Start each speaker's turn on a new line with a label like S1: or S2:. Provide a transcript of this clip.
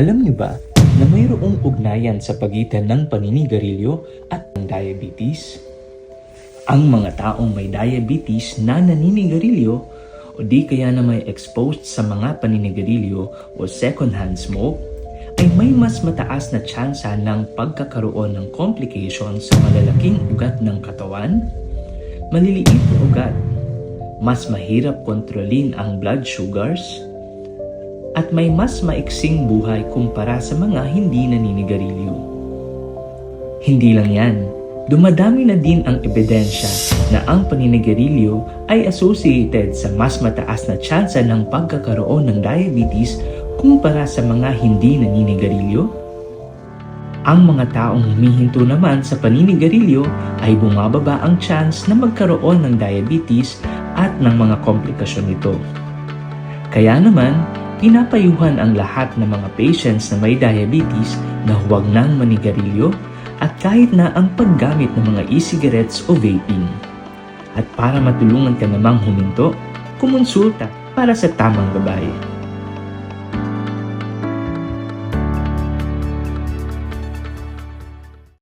S1: Alam niyo ba na mayroong ugnayan sa pagitan ng paninigarilyo at ng diabetes? Ang mga taong may diabetes na naninigarilyo o di kaya na may exposed sa mga paninigarilyo o second-hand smoke ay may mas mataas na tsansa ng pagkakaroon ng complications sa malalaking ugat ng katawan, maliliit na ugat, mas mahirap kontrolin ang blood sugars, at may mas maiksing buhay kumpara sa mga hindi naninigarilyo. Hindi lang yan, dumadami na din ang ebidensya na ang paninigarilyo ay associated sa mas mataas na tsansa ng pagkakaroon ng diabetes kumpara sa mga hindi naninigarilyo. Ang mga taong humihinto naman sa paninigarilyo ay bumababa ang chance na magkaroon ng diabetes at ng mga komplikasyon nito. Kaya naman, pinapayuhan ang lahat ng mga patients na may diabetes na huwag nang manigarilyo at kahit na ang paggamit ng mga e-cigarettes o vaping. At para matulungan ka namang huminto, kumonsulta para sa tamang gabayan.